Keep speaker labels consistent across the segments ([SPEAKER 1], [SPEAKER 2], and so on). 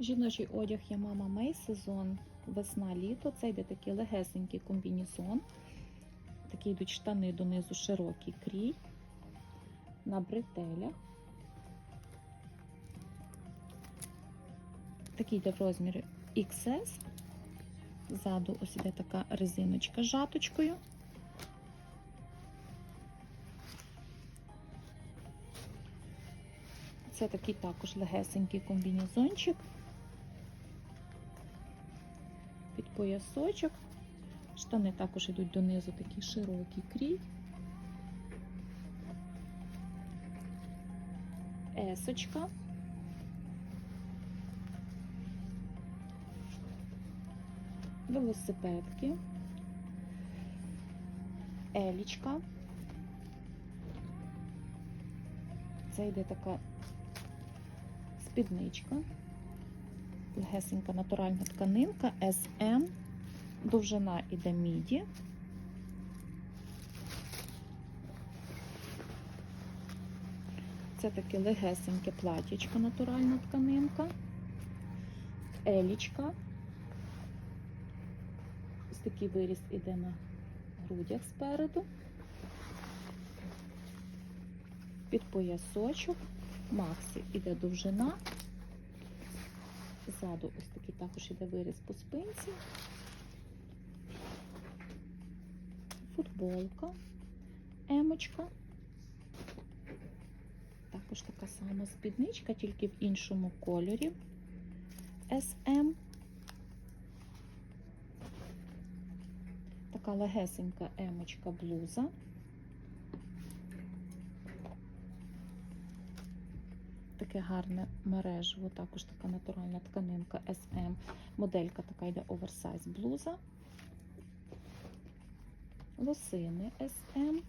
[SPEAKER 1] Жіночий одяг я мама Мей, сезон весна-літо. Це йде такий легесенький комбінезон. Такі йдуть штани донизу широкий крій. На бретелях. Такий йде в розмірі XS. Ззаду ось іде така резиночка з жаточкою. Це такий також легесенький комбінезончик. Під поясочок. Штани також йдуть донизу такий широкий крій. Есочка. Велосипедки. Елічка. Це йде така спідничка, легесенька натуральна тканинка SM, довжина іде міді. Це таке легесеньке платічко, натуральна тканинка, елічка. Ось такий виріс іде на грудях спереду. Під поясочок. Максі іде довжина. Ззаду ось такий також іде виріз по спинці. Футболка, емочка. Також така сама спідничка, тільки в іншому кольорі. SM. Така легесенька емочка блуза. Таке гарне мережево, також така натуральна тканинка SM. Моделька така йде оверсайз блуза. Лосини SM.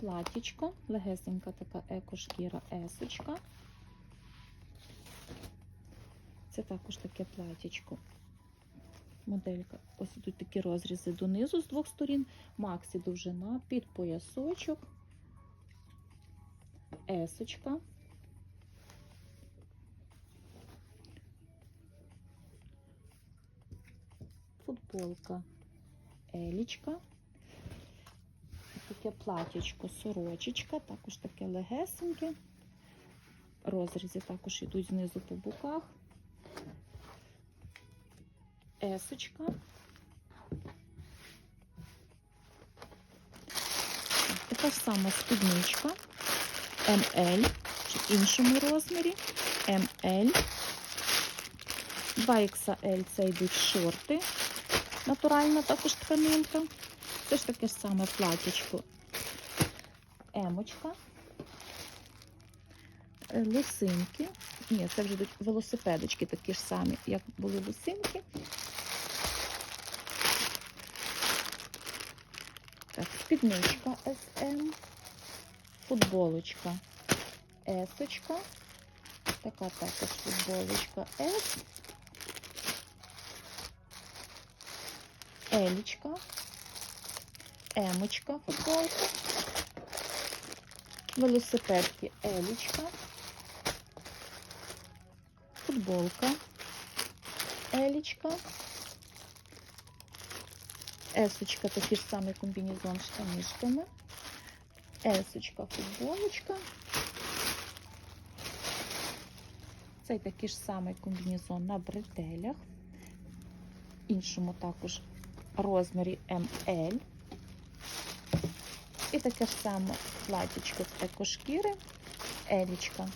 [SPEAKER 1] Платічко, легесенька така екошкіра есочка. Це також таке платічко. Моделька. Ось тут такі розрізи донизу з двох сторін. Максі довжина під поясочок. Есочка. Футболка Елічка. Таке платячко, сорочечка, також таке легесеньке. Розрізи також йдуть знизу по боках. Есочка. Така ж сама спідничка. МЛ в іншому розмірі. МЛ. 2XL це йдуть шорти. Натуральна також тканинка. Це ж таке ж саме платічко. Емочка. Е, Лосинки. Ні, це вже йдуть велосипедочки такі ж самі, як були лосинки. Так, спідничка SM футболочка есочка. Така також футболочка С. Елічка. Емочка футболка. Велосипедки Елічка. Футболка. Елічка. Есочка, такий ж самий комбінезон з штанишками. Есочка, футболочка. Цей такий ж самий комбінезон на бретелях. Іншому також розмірі МЛ. І таке ж саме платічко з екошкіри, елічка.